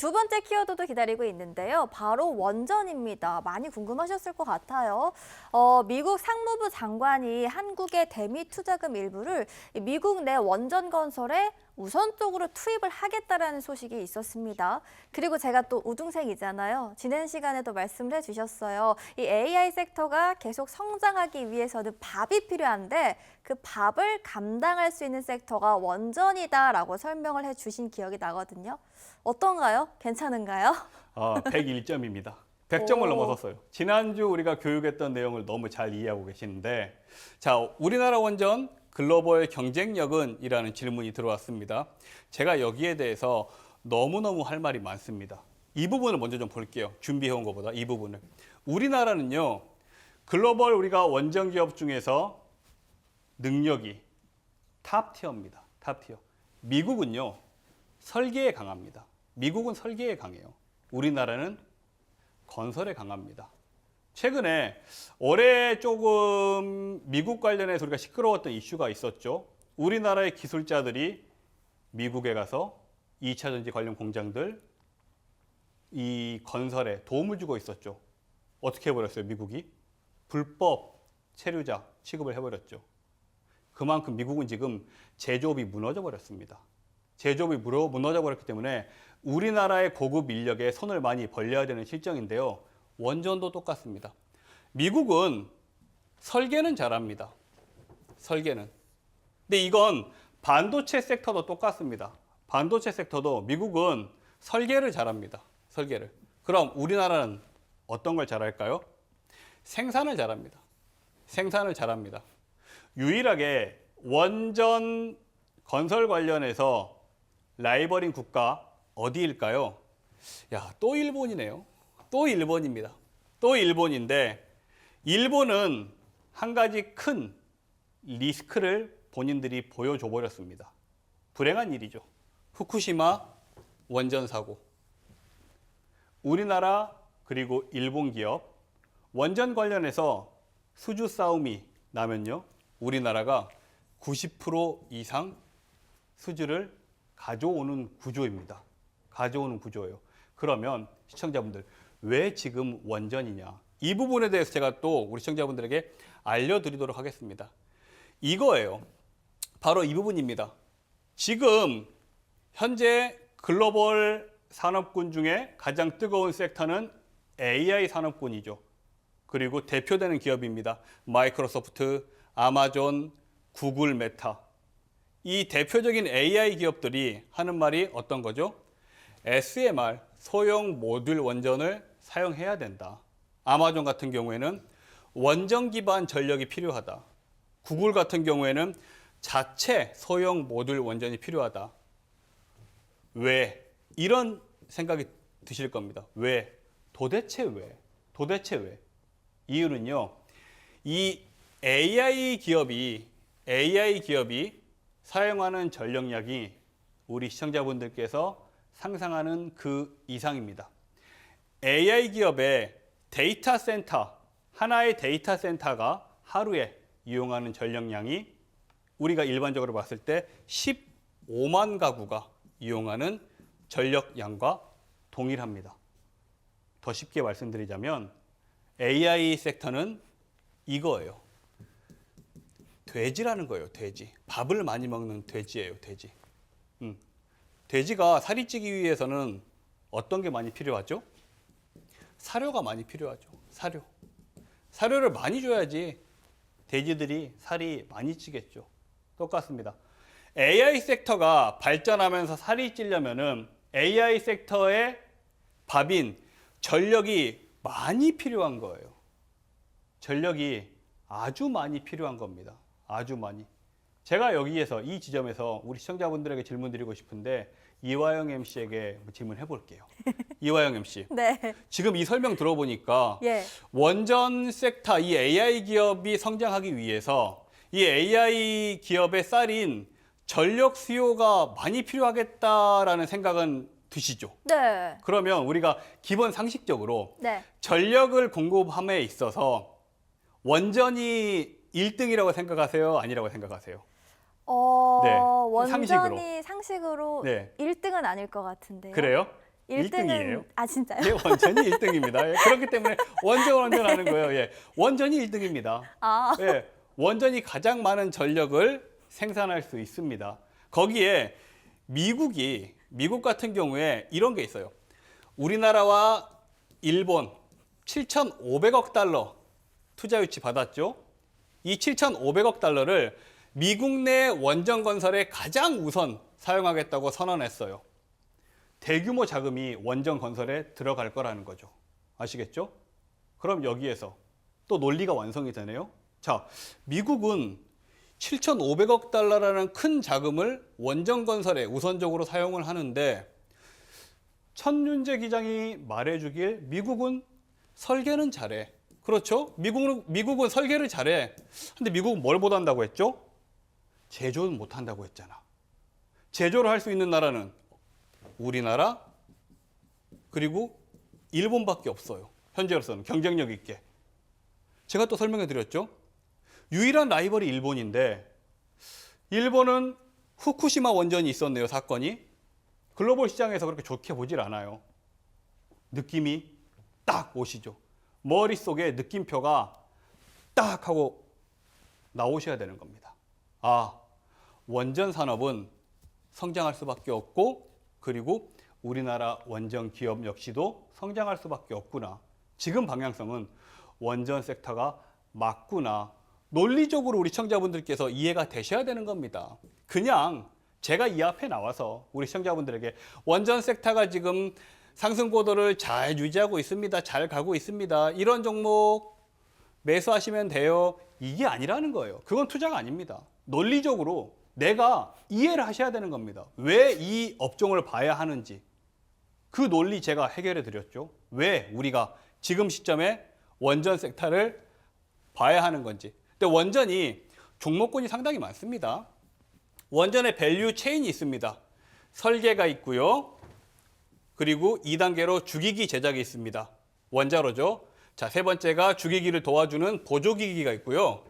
두 번째 키워드도 기다리고 있는데요. 바로 원전입니다. 많이 궁금하셨을 것 같아요. 어, 미국 상무부 장관이 한국의 대미 투자금 일부를 이 미국 내 원전 건설에 우선적으로 투입을 하겠다라는 소식이 있었습니다. 그리고 제가 또 우등생이잖아요. 지난 시간에도 말씀을 해주셨어요. 이 AI 섹터가 계속 성장하기 위해서는 밥이 필요한데 그 밥을 감당할 수 있는 섹터가 원전이다라고 설명을 해주신 기억이 나거든요. 어떤가요? 괜찮은가요? 아, 101점입니다. 100점을 오. 넘어섰어요. 지난주 우리가 교육했던 내용을 너무 잘 이해하고 계시는데, 자, 우리나라 원전 글로벌 경쟁력은? 이라는 질문이 들어왔습니다. 제가 여기에 대해서 너무너무 할 말이 많습니다. 이 부분을 먼저 좀 볼게요. 준비해온 것보다 이 부분을. 우리나라는요, 글로벌 우리가 원전 기업 중에서 능력이 탑 티어입니다. 탑 티어. 미국은요, 설계에 강합니다. 미국은 설계에 강해요. 우리나라는 건설에 강합니다. 최근에 올해 조금 미국 관련해서 우리가 시끄러웠던 이슈가 있었죠. 우리나라의 기술자들이 미국에 가서 2차 전지 관련 공장들 이 건설에 도움을 주고 있었죠. 어떻게 해버렸어요, 미국이? 불법 체류자 취급을 해버렸죠. 그만큼 미국은 지금 제조업이 무너져 버렸습니다. 제조업이 무너- 무너져 버렸기 때문에 우리나라의 고급 인력에 손을 많이 벌려야 되는 실정인데요. 원전도 똑같습니다. 미국은 설계는 잘합니다. 설계는. 근데 이건 반도체 섹터도 똑같습니다. 반도체 섹터도 미국은 설계를 잘합니다. 설계를. 그럼 우리나라는 어떤 걸 잘할까요? 생산을 잘합니다. 생산을 잘합니다. 유일하게 원전 건설 관련해서 라이벌인 국가 어디일까요? 야, 또 일본이네요. 또 일본입니다. 또 일본인데 일본은 한 가지 큰 리스크를 본인들이 보여줘 버렸습니다. 불행한 일이죠. 후쿠시마 원전 사고. 우리나라 그리고 일본 기업 원전 관련해서 수주 싸움이 나면요. 우리나라가 90% 이상 수주를 가져오는 구조입니다. 가져오는 구조예요. 그러면 시청자분들 왜 지금 원전이냐? 이 부분에 대해서 제가 또 우리 시청자분들에게 알려드리도록 하겠습니다. 이거예요. 바로 이 부분입니다. 지금 현재 글로벌 산업군 중에 가장 뜨거운 섹터는 AI 산업군이죠. 그리고 대표되는 기업입니다. 마이크로소프트, 아마존, 구글, 메타. 이 대표적인 AI 기업들이 하는 말이 어떤 거죠? SMR, 소형 모듈 원전을 사용해야 된다. 아마존 같은 경우에는 원전 기반 전력이 필요하다. 구글 같은 경우에는 자체 소형 모듈 원전이 필요하다. 왜? 이런 생각이 드실 겁니다. 왜? 도대체 왜? 도대체 왜? 이유는요. 이 AI 기업이 AI 기업이 사용하는 전력량이 우리 시청자분들께서 상상하는 그 이상입니다. AI 기업의 데이터 센터 하나의 데이터 센터가 하루에 이용하는 전력량이 우리가 일반적으로 봤을 때 15만 가구가 이용하는 전력량과 동일합니다. 더 쉽게 말씀드리자면 AI 섹터는 이거예요. 돼지라는 거예요, 돼지. 밥을 많이 먹는 돼지예요, 돼지. 음. 돼지가 살이 찌기 위해서는 어떤 게 많이 필요하죠? 사료가 많이 필요하죠. 사료. 사료를 많이 줘야지 돼지들이 살이 많이 찌겠죠. 똑같습니다. AI 섹터가 발전하면서 살이 찌려면은 AI 섹터의 밥인 전력이 많이 필요한 거예요. 전력이 아주 많이 필요한 겁니다. 아주 많이. 제가 여기에서 이 지점에서 우리 시청자분들에게 질문 드리고 싶은데 이화영 MC에게 질문해 볼게요. 이화영 MC. 네. 지금 이 설명 들어보니까 예. 원전 섹터 이 AI 기업이 성장하기 위해서 이 AI 기업의 쌀인 전력 수요가 많이 필요하겠다라는 생각은 드시죠. 네. 그러면 우리가 기본 상식적으로 네. 전력을 공급함에 있어서 원전이 1등이라고 생각하세요? 아니라고 생각하세요? 어, 네, 원전이 상식으로. 상식으로 네. 1등은 아닐 것 같은데요. 그래요? 일등이에요? 아 진짜요? 예, 원전이 1등입니다. 예, 그렇기 때문에 원전 원전하는 거예요. 예, 원전이 1등입니다. 아 예, 원전이 가장 많은 전력을 생산할 수 있습니다. 거기에 미국이 미국 같은 경우에 이런 게 있어요. 우리나라와 일본 7,500억 달러 투자 유치 받았죠. 이 7,500억 달러를 미국 내 원전 건설에 가장 우선 사용하겠다고 선언했어요. 대규모 자금이 원전 건설에 들어갈 거라는 거죠. 아시겠죠? 그럼 여기에서 또 논리가 완성이 되네요. 자, 미국은 7,500억 달러라는 큰 자금을 원전 건설에 우선적으로 사용을 하는데 천윤재 기장이 말해주길 미국은 설계는 잘해. 그렇죠? 미국은 미국은 설계를 잘해. 근데 미국은 뭘 못한다고 했죠? 제조는 못한다고 했잖아. 제조를 할 수 있는 나라는 우리나라 그리고 일본밖에 없어요. 현재로서는 경쟁력 있게. 제가 또 설명해 드렸죠. 유일한 라이벌이 일본인데 일본은 후쿠시마 원전이 있었네요, 사건이. 글로벌 시장에서 그렇게 좋게 보질 않아요. 느낌이 딱 오시죠. 머릿속에 느낌표가 딱 하고 나오셔야 되는 겁니다. 아, 원전 산업은 성장할 수밖에 없고 그리고 우리나라 원전 기업 역시도 성장할 수밖에 없구나. 지금 방향성은 원전 섹터가 맞구나. 논리적으로 우리 시청자분들께서 이해가 되셔야 되는 겁니다. 그냥 제가 이 앞에 나와서 우리 시청자분들에게 원전 섹터가 지금 상승 고도를 잘 유지하고 있습니다. 잘 가고 있습니다. 이런 종목 매수하시면 돼요. 이게 아니라는 거예요. 그건 투자가 아닙니다. 논리적으로 내가 이해를 하셔야 되는 겁니다. 왜 이 업종을 봐야 하는지. 그 논리 제가 해결해 드렸죠. 왜 우리가 지금 시점에 원전 섹터를 봐야 하는 건지. 근데 원전이 종목군이 상당히 많습니다. 원전의 밸류 체인이 있습니다. 설계가 있고요. 그리고 2단계로 주기기 제작이 있습니다. 원자로죠. 자, 세 번째가 주기기를 도와주는 보조기기가 있고요.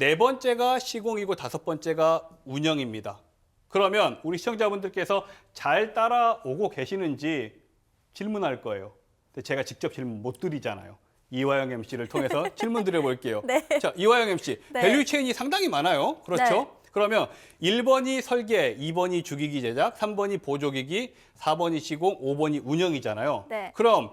네 번째가 시공이고 다섯 번째가 운영입니다. 그러면 우리 시청자분들께서 잘 따라오고 계시는지 질문할 거예요. 근데 제가 직접 질문 못 드리잖아요. 이화영 MC를 통해서 질문 드려볼게요. 네. 자, 이화영 MC. 네. 밸류 체인이 상당히 많아요. 그렇죠? 네. 그러면 1번이 설계, 2번이 주기기 제작, 3번이 보조기기, 4번이 시공, 5번이 운영이잖아요. 네. 그럼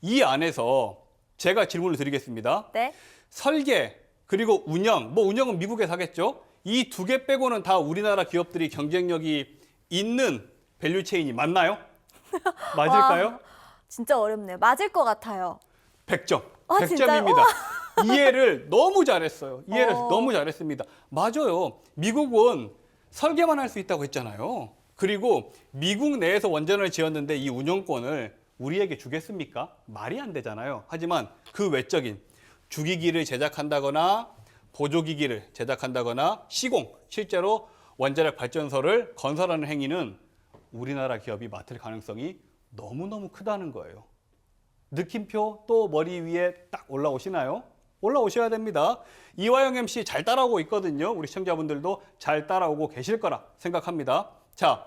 이 안에서 제가 질문을 드리겠습니다. 네. 설계 그리고 운영, 뭐 운영은 미국에서 하겠죠. 이 두 개 빼고는 다 우리나라 기업들이 경쟁력이 있는 밸류 체인이 맞나요? 맞을까요? 와, 진짜 어렵네요. 맞을 것 같아요. 100점. 아, 100점입니다. 이해를 너무 잘했어요. 이해를 어. 너무 잘했습니다. 맞아요. 미국은 설계만 할 수 있다고 했잖아요. 그리고 미국 내에서 원전을 지었는데 이 운영권을 우리에게 주겠습니까? 말이 안 되잖아요. 하지만 그 외적인 주기기를 제작한다거나 보조기기를 제작한다거나 시공, 실제로 원자력 발전소를 건설하는 행위는 우리나라 기업이 맡을 가능성이 너무너무 크다는 거예요. 느낌표 또 머리 위에 딱 올라오시나요? 올라오셔야 됩니다. 이화영 MC 잘 따라오고 있거든요. 우리 시청자분들도 잘 따라오고 계실 거라 생각합니다. 자,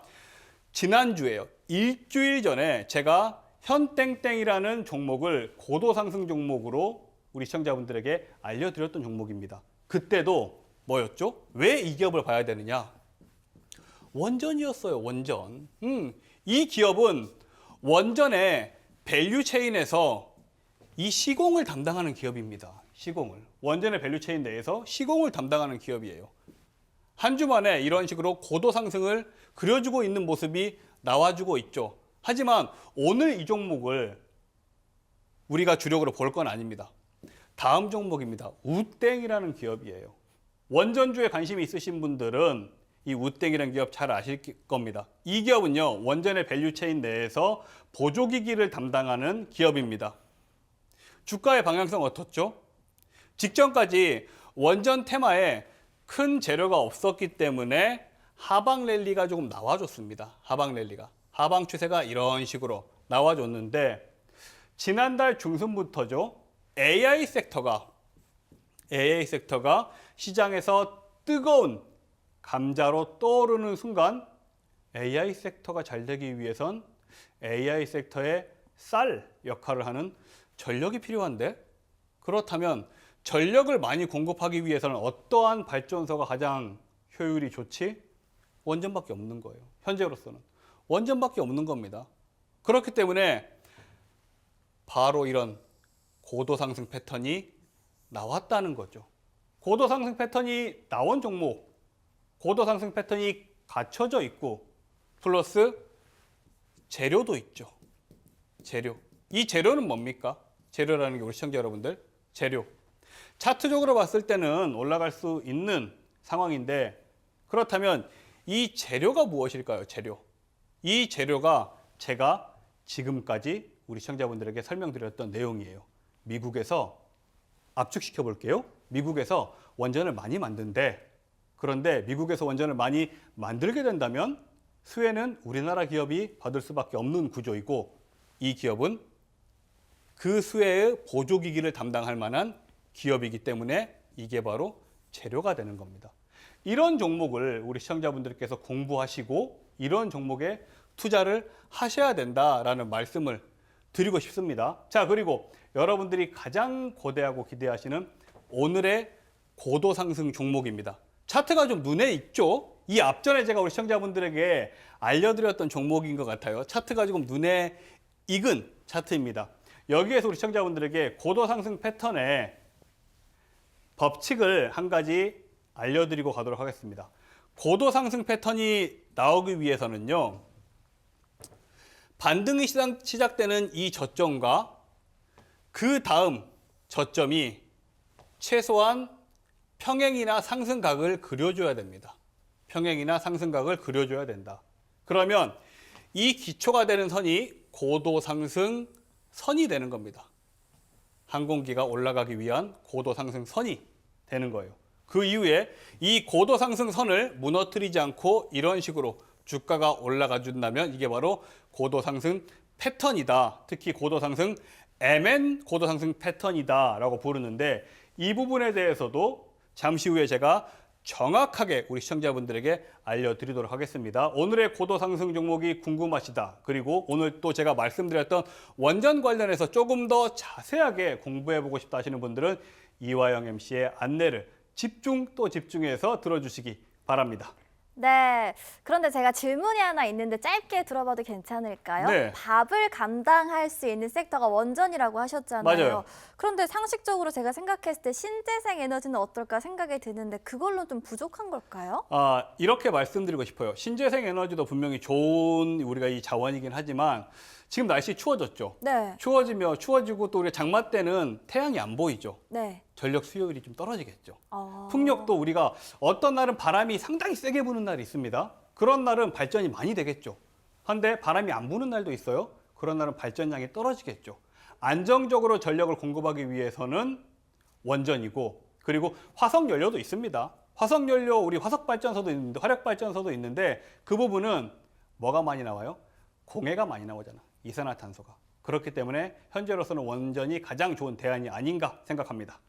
지난주에요. 일주일 전에 제가 현땡땡이라는 종목을 고도 상승 종목으로 우리 시청자분들에게 알려드렸던 종목입니다. 그때도 뭐였죠? 왜 이 기업을 봐야 되느냐? 원전이었어요, 원전. 음, 이 기업은 원전의 밸류 체인에서 이 시공을 담당하는 기업입니다. 시공을. 원전의 밸류 체인 내에서 시공을 담당하는 기업이에요. 한 주 만에 이런 식으로 고도 상승을 그려주고 있는 모습이 나와주고 있죠. 하지만 오늘 이 종목을 우리가 주력으로 볼 건 아닙니다. 다음 종목입니다. 우땡이라는 기업이에요. 원전주에 관심이 있으신 분들은 이 우땡이라는 기업 잘 아실 겁니다. 이 기업은요, 원전의 밸류 체인 내에서 보조기기를 담당하는 기업입니다. 주가의 방향성 어떻죠? 직전까지 원전 테마에 큰 재료가 없었기 때문에 하방 랠리가 조금 나와줬습니다. 하방 랠리가. 하방 추세가 이런 식으로 나와줬는데 지난달 중순부터죠. AI 섹터가 AI 섹터가 시장에서 뜨거운 감자로 떠오르는 순간 AI 섹터가 잘 되기 위해선 AI 섹터의 쌀 역할을 하는 전력이 필요한데 그렇다면 전력을 많이 공급하기 위해서는 어떠한 발전소가 가장 효율이 좋지? 원전밖에 없는 거예요. 현재로서는 원전밖에 없는 겁니다. 그렇기 때문에 바로 이런 고도 상승 패턴이 나왔다는 거죠. 고도 상승 패턴이 나온 종목, 고도 상승 패턴이 갖춰져 있고 플러스 재료도 있죠. 재료. 이 재료는 뭡니까? 재료라는 게 우리 시청자 여러분들 재료. 차트적으로 봤을 때는 올라갈 수 있는 상황인데 그렇다면 이 재료가 무엇일까요? 재료. 이 재료가 제가 지금까지 우리 시청자분들에게 설명드렸던 내용이에요. 미국에서 압축시켜 볼게요. 미국에서 원전을 많이 만든데 그런데 미국에서 원전을 많이 만들게 된다면 수혜는 우리나라 기업이 받을 수밖에 없는 구조이고 이 기업은 그 수혜의 보조기기를 담당할 만한 기업이기 때문에 이게 바로 재료가 되는 겁니다. 이런 종목을 우리 시청자분들께서 공부하시고 이런 종목에 투자를 하셔야 된다라는 말씀을 드리고 싶습니다. 자, 그리고 여러분들이 가장 고대하고 기대하시는 오늘의 고도 상승 종목입니다. 차트가 좀 눈에 익죠? 이 앞전에 제가 우리 시청자분들에게 알려드렸던 종목인 것 같아요. 차트가 조금 눈에 익은 차트입니다. 여기에서 우리 시청자분들에게 고도 상승 패턴의 법칙을 한 가지 알려드리고 가도록 하겠습니다. 고도 상승 패턴이 나오기 위해서는요, 반등이 시작- 시작 되는 이 저점과 그 다음 저점이 최소한 평행이나 상승각을 그려줘야 됩니다. 평행이나 상승각을 그려줘야 된다. 그러면 이 기초가 되는 선이 고도 상승 선이 되는 겁니다. 항공기가 올라가기 위한 고도 상승 선이 되는 거예요. 그 이후에 이 고도 상승 선을 무너뜨리지 않고 이런 식으로 주가가 올라가 준다면 이게 바로 고도 상승 패턴이다. 특히 고도 상승 MN 고도 상승 패턴이다라고 부르는데 이 부분에 대해서도 잠시 후에 제가 정확하게 우리 시청자분들에게 알려드리도록 하겠습니다. 오늘의 고도 상승 종목이 궁금하시다. 그리고 오늘 또 제가 말씀드렸던 원전 관련해서 조금 더 자세하게 공부해보고 싶다 하시는 분들은 이화영 MC의 안내를 집중 또 집중해서 들어주시기 바랍니다. 네. 그런데 제가 질문이 하나 있는데 짧게 들어봐도 괜찮을까요? 네. 밥을 감당할 수 있는 섹터가 원전이라고 하셨잖아요. 맞아요. 그런데 상식적으로 제가 생각했을 때 신재생 에너지는 어떨까 생각이 드는데 그걸로 좀 부족한 걸까요? 아, 이렇게 말씀드리고 싶어요. 신재생 에너지도 분명히 좋은 우리가 이 자원이긴 하지만 지금 날씨 추워졌죠. 네. 추워지며 추워지고 또 우리가 장마 때는 태양이 안 보이죠. 네. 전력 수요율이 좀 떨어지겠죠. 어... 풍력도 우리가 어떤 날은 바람이 상당히 세게 부는 날이 있습니다. 그런 날은 발전이 많이 되겠죠. 한데 바람이 안 부는 날도 있어요. 그런 날은 발전량이 떨어지겠죠. 안정적으로 전력을 공급하기 위해서는 원전이고 그리고 화석 연료도 있습니다. 화석 연료 우리 화석 발전소도 있는데 화력 발전소도 있는데 그 부분은 뭐가 많이 나와요? 공해가 많이 나오잖아. 이산화탄소가. 그렇기 때문에 현재로서는 원전이 가장 좋은 대안이 아닌가 생각합니다.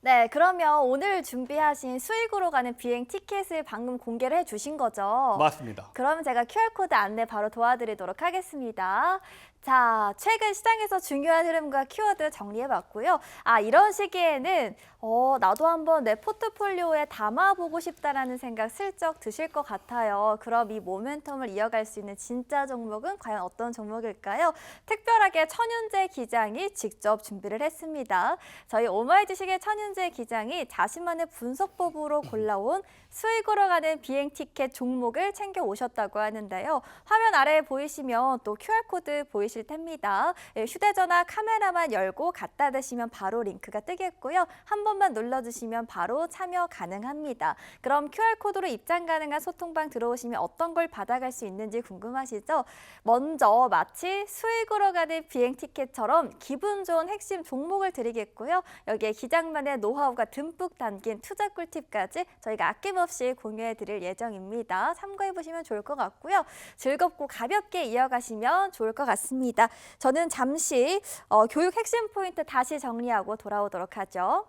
네, 그러면 오늘 준비하신 수익으로 가는 비행 티켓을 방금 공개를 해주신 거죠? 맞습니다. 그럼 제가 QR코드 안내 바로 도와드리도록 하겠습니다. 자, 최근 시장에서 중요한 흐름과 키워드 정리해봤고요. 아, 이런 시기에는 어, 나도 한번 내 포트폴리오에 담아보고 싶다라는 생각 슬쩍 드실 것 같아요. 그럼 이 모멘텀을 이어갈 수 있는 진짜 종목은 과연 어떤 종목일까요? 특별하게 천윤재 기장이 직접 준비를 했습니다. 저희 오마이 주식의 천윤재 기장이 자신만의 분석법으로 골라온 수익으로 가는 비행 티켓 종목을 챙겨 오셨다고 하는데요. 화면 아래에 보이시면 또 QR코드 보이 실 텐니다. 예, 휴대전화 카메라만 열고 갖다 대시면 바로 링크가 뜨겠고요. 한 번만 눌러주시면 바로 참여 가능합니다. 그럼 QR코드로 입장 가능한 소통방 들어오시면 어떤 걸 받아갈 수 있는지 궁금하시죠? 먼저 마치 수익으로 가는 비행 티켓처럼 기분 좋은 핵심 종목을 드리겠고요. 여기에 기장만의 노하우가 듬뿍 담긴 투자 꿀팁까지 저희가 아낌없이 공유해 드릴 예정입니다. 참고해 보시면 좋을 것 같고요. 즐겁고 가볍게 이어가시면 좋을 것 같 습니다. 저는 잠시 어, 교육 핵심 포인트 다시 정리하고 돌아오도록 하죠.